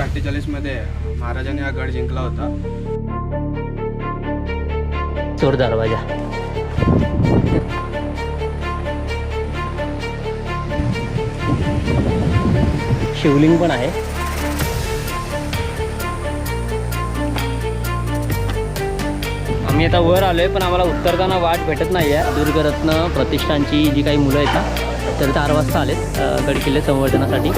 एकोणीसशे अठ्ठेचाळीसमध्ये महाराजांनी हा गड जिंकला होता. चोर दरवाजा. शिवलिंग पण आहे. आम्ही आता वर आलोय पण आम्हाला उतरताना वाट भेटत नाही आहे दुर्गरत्न प्रतिष्ठानची जी काही मुलं आहेत ना तर चार वाजता आलेत गडकिल्ले संवर्धनासाठी.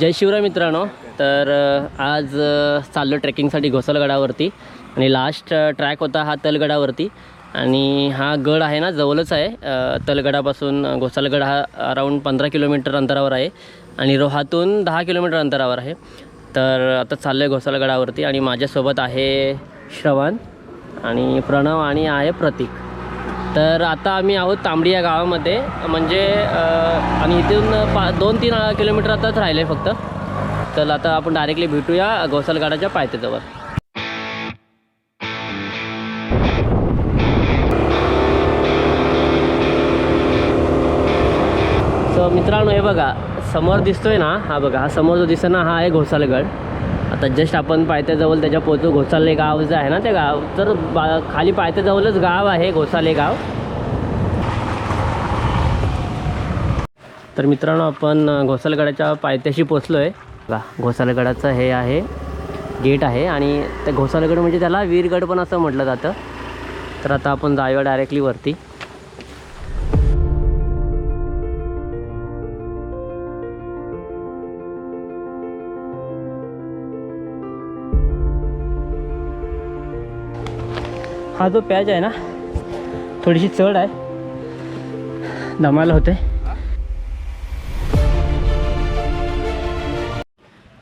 जय शिवराय मित्रांनो. तर आज चाललो ट्रेकिंगसाठी घोसलगडावरती. आणि लास्ट ट्रॅक होता हा तलगडावरती. आणि हा गड आहे ना जवळच आहे. तलगडापासून अ, घोसालगड हा अराऊंड पंधरा किलोमीटर अंतरावर आहे. आणि रोहातून दहा किलोमीटर अंतरावर आहे. तर आता चाललो आहे घोसालगडावरती. आणि माझ्यासोबत आहे श्रवण आणि प्रणव आणि आहे प्रतीक. तर आता आम्ही आहोत तांबडी या गावामध्ये. म्हणजे आणि इथून पा दोन तीन किलोमीटर आताच राहिले फक्त. तर आता आपण डायरेक्टली भेटूया घोसालगडाच्या पायथ्याजवळ. सो मित्रांनो हे बघा समोर दिसतोय ना हा बघा हा समोर जो दिसतो ना हा आहे घोसालगड. आता जस्ट आपण पायथ्याजवळ त्याच्या पोचू घोसाले गाव जे आहे ना ते गाव तर बा खाली पायथ्याजवळच गाव आहे घोसाले गाव. तर मित्रांनो आपण घोसालगडाच्या पायथ्याशी पोचलो आहे बघा घोसालगडाचं हे आहे गेट आहे आणि त्या घोसालगड म्हणजे त्याला वीरगड पण असं म्हटलं जातं. तर आता आपण जाऊया डायरेक्टली वरती. हा जो पॅच आहे ना थोडीशी चढ आहे. दमायला होते.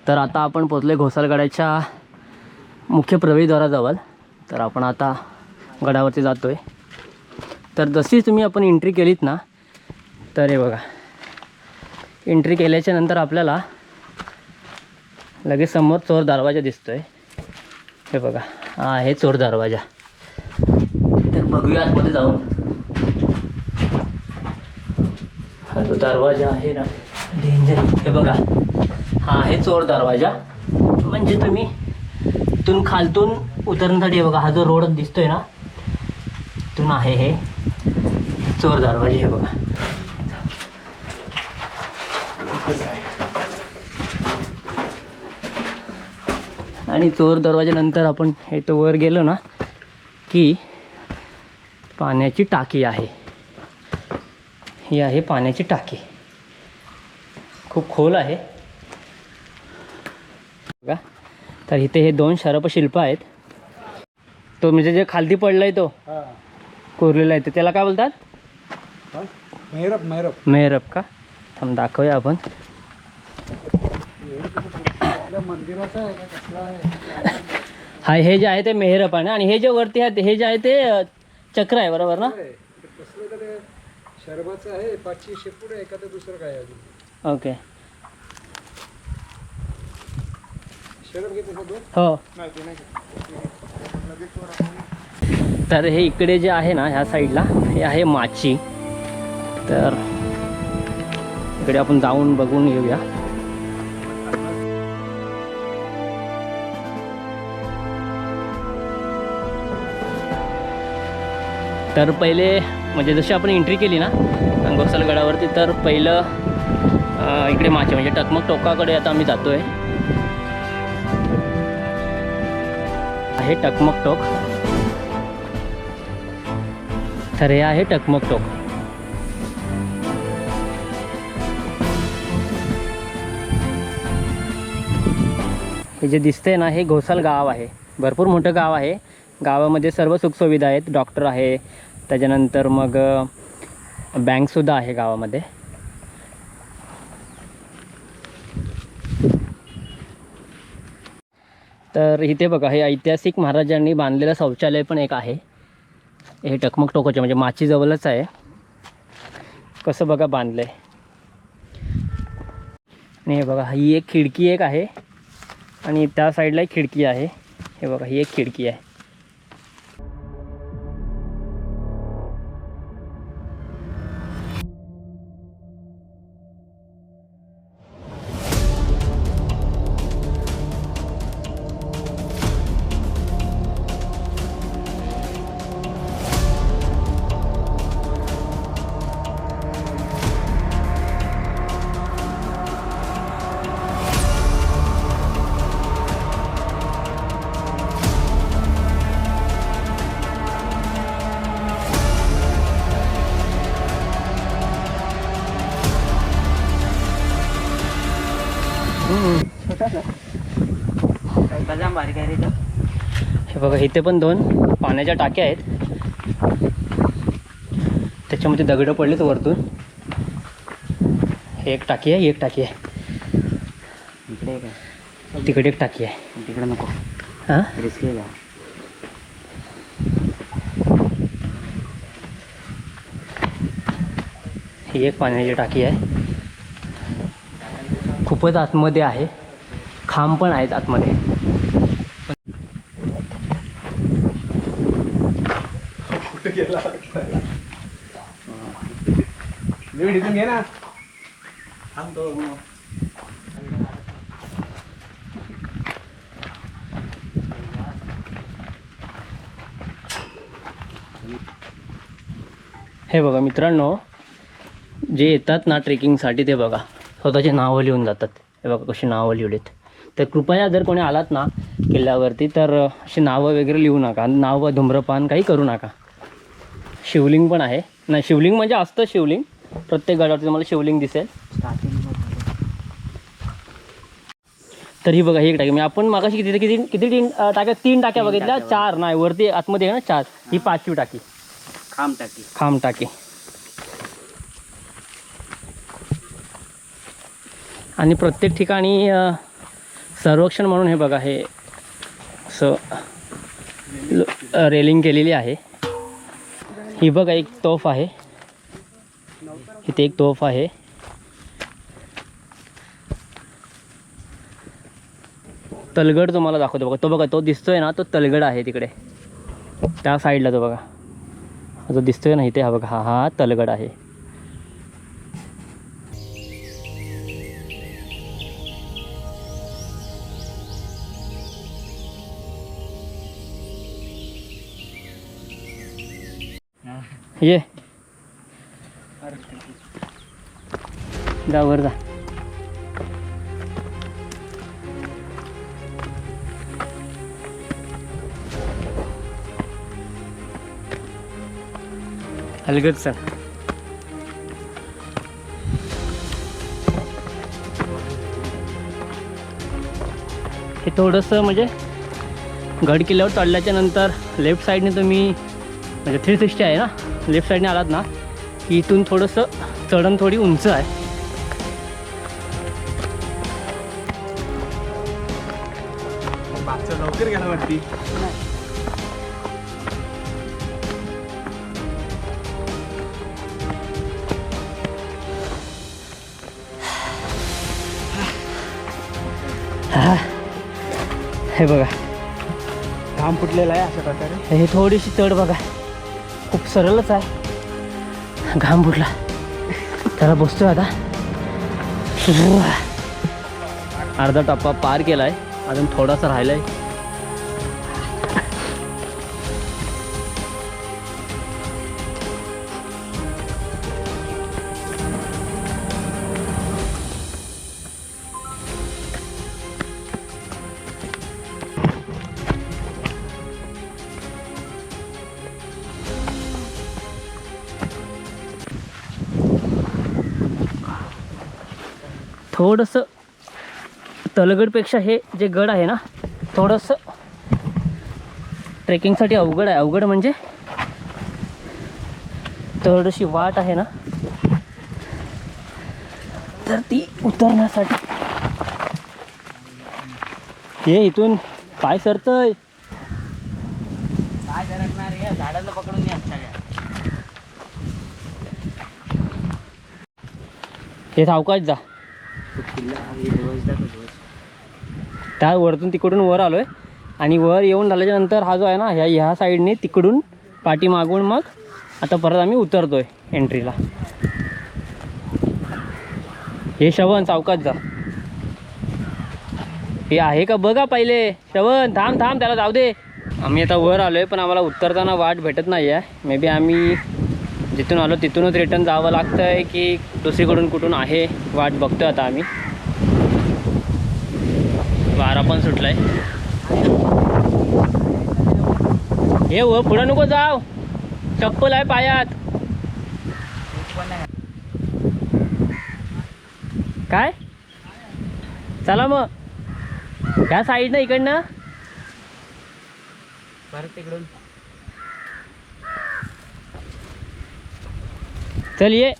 तर आता आपण पोचले घोसालगडाच्या मुख्य प्रवेशद्वाराजवळ तर आपण आता गडावरती जातो आहे तर जशी तुम्ही आपण एंट्री केलीत ना तर हे बघा. एंट्री केल्याच्यानंतर आपल्याला लगेच समोर चोर दरवाजा दिसतोय. हे बघा. हा आहे चोर दरवाजा. बघूया आतमध्ये जाऊन. हा जो दरवाजा आहे ना डेंजर हे बघा. हा आहे चोर दरवाजा. म्हणजे तुम्ही इथून खालतून उतरण्यासाठी हे बघा हा जो रोड दिसतोय ना इथून आहे हे चोर दरवाजे हे बघा. आणि चोर दरवाजानंतर आपण हे तो वर गेलो ना की पाण्याची टाकी आहे. ही आहे पाण्याची टाकी. खूप खोल आहे. बघा. तर इथे हे दोन शरपशिल्प आहेत. तो म्हणजे जे खालती पडलाय तो. कोरलेला आहे. ते त्याला काय बोलतात? मैरप मैरप मेहरब का? थांब दाखवूया आपण. आहे आहे? हा हे जे आहे ते मेहरब आहे ना? आणि हे जे वरती आहे हे जे आहे ते चक्र आहे बरोबर ना? कसलं आहे पाचशे शेपूड आहे एखादं दुसरं काय आहे अजून? ओके. शरब घेते का दोन? हो. नाही ते नाही तर हे इकडे जे आहे ना ह्या साईडला हे आहे माची. तर इकडे आपण जाऊन बघून येऊया तर पहिले म्हणजे जशी आपण एंट्री केली ना गोसलगडावरती तर पहिलं इकडे माचे म्हणजे टकमक टोकाकडे आता आम्ही जातो आहे टकमक टोक. तर हे आहे टकमक टोक. हे जे दिसतंय ना हे घोसाल गाव आहे. भरपूर मोठं गाव आहे. गावामध्ये सर्व सुखसुविधा आहेत. डॉक्टर आहे. त्याच्यानंतर मग बँकसुद्धा आहे गावामध्ये. तर इथे बघा हे ऐतिहासिक महाराजांनी बांधलेलं शौचालय पण एक आहे. हे टकमक टोकोचे म्हणजे माचीजवळच आहे. कसं बघा बांधलं आहे आणि हे बघा ही एक खिडकी एक आहे. आणि त्या साईडला एक खिडकी आहे. हे बघा ही एक खिडकी आहे. हे बघा इथे पण दोन पाण्याच्या टाक्या आहेत. त्याच्यामध्ये दगडं पडलेत वरतून. एक टाकी आहे एक टाकी आहे. इकडे तिकडे एक टाकी आहे. तिकडे नको. हां? रिस्की ही एक पाण्याची टाकी आहे. खूपच आतमध्ये आहे. खांब पण आहेत आतमध्ये. घे ना हे बघा मित्रांनो जे येतात ना ट्रेकिंगसाठी ते बघा. स्वतःचे नावं लिहून जातात. हे बघा कशी नावं लिहिलीत. तर कृपया जर कोणी आलात ना किल्ल्यावरती तर अशी नावं वगैरे लिहू नका. नावं धूम्रपान काही करू नका. शिवलिंग पण आहे. नाही शिवलिंग म्हणजे असतं शिवलिंग. प्रत्येक गडावरती तुम्हाला शिवलिंग दिसेल. तर ही बघा ही एक टाकी. म्हणजे आपण मागाशी किती किती किती तीन टाक्या तीन टाक्या बघितल्या? चार. नाही वरती आतमध्ये आहे ना चार. ही पाचवी टाकी. खांब टाकी. खांब टाकी. आणि प्रत्येक ठिकाणी अ, संरक्षण म्हणून हे बघा हे असं रेलिंग केलेली आहे. ही बघा एक तोफ आहे. इथे एक तोफ आहे. तलगड तुम्हाला दाखवतो बघा. तो बघा तो दिसतोय ना तो तलगड आहे तिकडे. त्या साईडला तो बघा. हा जो दिसतोय ना इथे हा बघा हा हा तलगड आहे. ये. जा वर जा. अलगद सर. हे थोडंसं म्हणजे गड किल्ल्यावर चढल्याच्या नंतर लेफ्ट साईडने तुम्ही म्हणजे थ्री सिक्स्टी आहे ना? लेफ्ट साईडने आलात ना की इथून थोडंसं चढण थोडी उंच आहे. लवकर गेला वाटती हा हे बघा. घाम फुटलेला आहे अशा प्रकारे. हे थोडीशी चढ बघा. खूप सरळच आहे. घाम फुटला त्याला बसतोय आता. अर्धा टप्पा पार केलाय. अजून थोडासा राहिलाय. थोडंसं तलगडपेक्षा हे जे गड आहे ना थोडंसं ट्रेकिंगसाठी अवघड आहे. अवघड म्हणजे थोडीशी वाट आहे ना. तर ती उतरण्यासाठी. हे इथून पाय सरतय? काय सरकणार आहे? झाडाला पकडून या सगळ्या हे सावकाश जा किल्ला हे ध्वज दाखव ध्वज त्या वरतून तिकडून वर आलो आहे आणि वर येऊन झाल्याच्यानंतर हा जो आहे ना ह्या ह्या साईडने तिकडून पाठी मागून मग आता परत आम्ही उतरतो आहे एंट्रीला. हे श्रवण चावकात जा. हे आहे का? बघा पहिले. श्रवण थांब थांब त्याला जाऊ दे. आम्ही आता वर आलो आहे पण आम्हाला उतरताना वाट भेटत नाही आहे मे बी आम्ही जिथून आलो तिथूनच रिटर्न जावं लागतं आहे की दुसरीकडून कुठून आहे वाट बघतोय आता आम्ही. वारा पण सुटलाय. हे व पुढं नको जाव चप्पल आहे पायात. काय? चला मग. ह्या साईडनं इकडनं. परत तिकडून चल ये.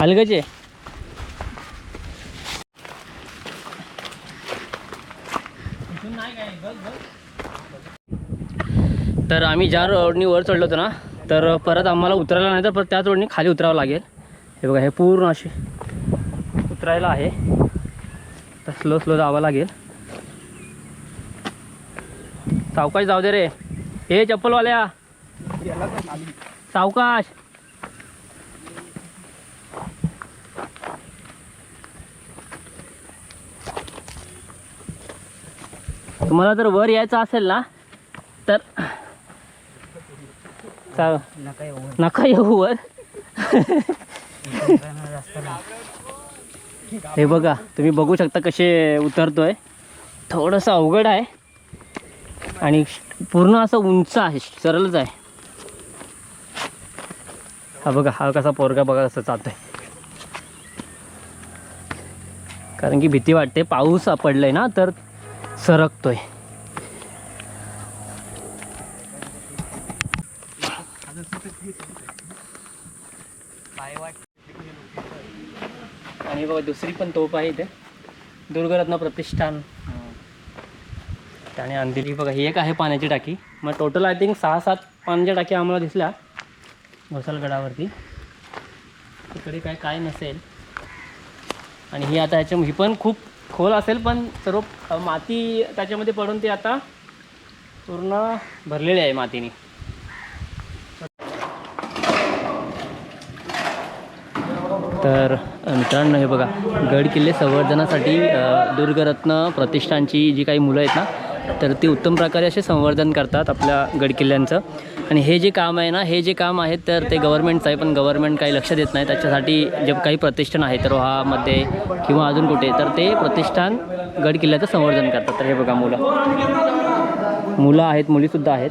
अलगचे तर आम्ही ज्या रोडनी वर चढलो होतो ना तर परत आम्हाला उतरायला नाही तर परत त्याच रोडनी खाली उतरावं लागेल. हे बघा हे पूर्ण असे उतरायला आहे. तर स्लो स्लो जावं लागेल. सावकाश जाऊ दे रे. हे चप्पलवाल्या. सावकाश. तुम्हाला जर वर यायचं असेल ना तर चा- नका येऊ. वर. हे बघा तुम्ही बघू शकता कसे उतरतोय. थोडंसं अवघड आहे. आणि पूर्ण असं उंच आहे सरळच आहे. हा बघा हा कसा पोरगा बघा कसं चालतोय. कारण की भीती वाटते पाऊस पडलाय ना तर सरकतोय. बघा दुसरी पण तोप आहे इथे. दुर्गरत्न प्रतिष्ठान. त्याने अंधेरी बघा ही एक आहे पाण्याची टाकी. मग टोटल आय थिंक सहा सात पाण्याच्या टाकी आम्हाला दिसल्या घोसालगडावरती. तिकडे काय काय नसेल. आणि ही आता ह्याच्या ही पण खूप खोल असेल पण सर्व माती त्याच्यामध्ये पडून ती आता पूर्ण भरलेली आहे मातीने. तर मित्रांनो हे बघा. गड किल्ले संवर्धनासाठी दुर्गरत्न प्रतिष्ठानची जी काही मुलं आहेत ना तर ती उत्तम प्रकारे असे संवर्धन करतात आपल्या गड किल्ल्यांचं. आणि हे जे काम आहे ना हे जे काम आहे तर ते गव्हर्नमेंटचं आहे पण गव्हर्नमेंट काही लक्ष देत नाही. त्याच्यासाठी जे काही प्रतिष्ठान आहे तर मध्ये किंवा अजून कुठे तर ते प्रतिष्ठान गड किल्ल्याचं संवर्धन करतात. तर हे बघा मुलं. मुलं आहेत मुलीसुद्धा आहेत.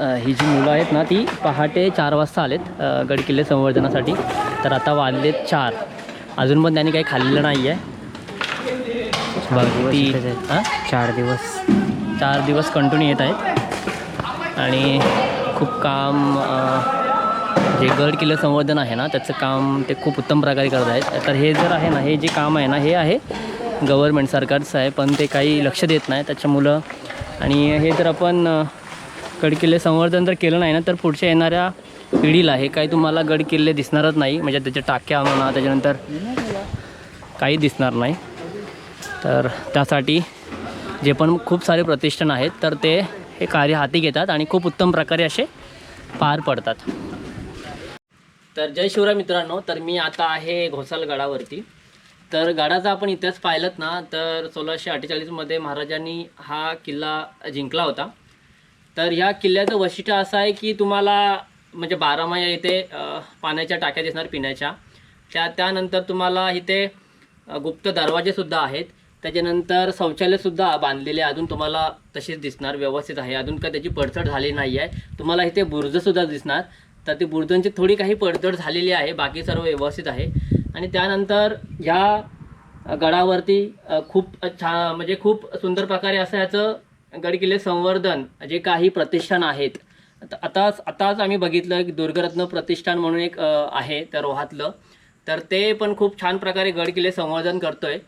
ही जी मुलं आहेत ना ती पहाटे चार वाजता आलेत गडकिल्ले संवर्धनासाठी. तर आता वाजलेत चार. अजून पण त्यांनी काही खाल्लेलं नाही आहे ती हां? चार दिवस. चार दिवस कंटिन्यू येत आहेत. आणि खूप काम जे गड किल्ले संवर्धन आहे ना त्याचं काम ते खूप उत्तम प्रकारे करत आहेत. तर हे जर आहे ना हे जे काम आहे ना हे आहे गव्हर्मेंट सरकारचं आहे पण ते काही लक्ष देत नाही त्याच्यामुळं. आणि हे जर आपण गडकिल्ले संवर्धन जर केलं नाही ना तर पुढच्या येणाऱ्या पिढीला हे काही तुम्हाला गड किल्ले दिसणारच नाही. म्हणजे त्याच्या टाक्या म्हणा त्याच्यानंतर काही दिसणार नाही. तर त्यासाठी जे पण खूप सारे प्रतिष्ठान आहेत तर ते हे कार्य हाती घेतात आणि खूप उत्तम प्रकारे असे पार पडतात. तर जय शिवराय मित्रांनो तर मी आता आहे घोसाल गडावरती. तर गडाचा आपण इतिहास पाहिलात ना तर सोळाशे अठ्ठेचाळीसमध्ये महाराजांनी हा किल्ला जिंकला होता. तर ह्या किल्ल्याचं वैशिष्ट्य असं आहे की तुम्हाला म्हणजे बारामाया इथे पाण्याच्या टाक्या दिसणार पिण्याच्या. त्या त्यानंतर तुम्हाला इथे गुप्त दरवाजेसुद्धा आहेत. त्याच्यानंतर शौचालयसुद्धा बांधलेले अजून तुम्हाला तसेच दिसणार व्यवस्थित आहे. अजून काय त्याची पडझड झाली नाही आहे. तुम्हाला इथे बुर्जसुद्धा दिसणार. तर ती बुर्जांची थोडी काही पडझड झालेली आहे. बाकी सर्व व्यवस्थित आहे. आणि त्यानंतर ह्या गडावरती खूप छान म्हणजे खूप सुंदर प्रकारे असं याचं गडकिल्ले संवर्धन जे काही प्रतिष्ठान आहेत. आताच आताच आम्ही बघितलं की दुर्गरत्न प्रतिष्ठान म्हणून एक आहे त्या रोहातलं. तर ते पण खूप छान प्रकारे गडकिल्ले संवर्धन करतो आहे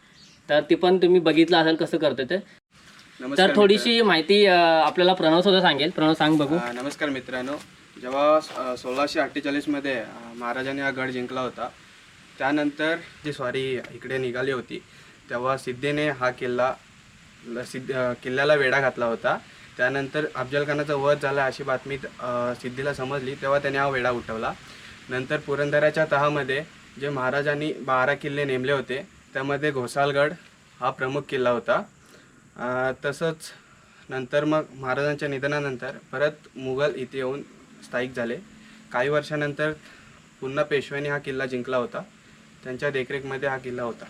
तर ती पण तुम्ही बघितलं असेल कसं करतोय ते. नमस्कार तर थोडीशी माहिती आपल्याला प्रणव सुद्धा सांगेल. प्रणव सांग बघू. नमस्कार मित्रांनो. जेव्हा सोळाशे अठ्ठेचाळीसमध्ये अं, महाराजांनी हा गड जिंकला होता त्यानंतर जी स्वारी इकडे निघाली होती तेव्हा सिद्धीने हा किल्ला सिद्ध किल्ल्याला वेढा घातला होता. त्यानंतर अफजल खानाचा वध झाला अशी बातमी सिद्धीला समजली तेव्हा त्याने हा वेढा उठवला. नंतर पुरंदराच्या तहामध्ये जे महाराजांनी बारा किल्ले नेमले होते त्यामध्ये घोसालगड हा प्रमुख किल्ला होता. तसंच नंतर मग महाराजांच्या निधनानंतर परत मुघल इथे येऊन स्थायिक झाले. काही वर्षानंतर पुन्हा पेशव्यांनी हा किल्ला जिंकला होता. त्यांच्या देखरेखमध्ये हा किल्ला होता.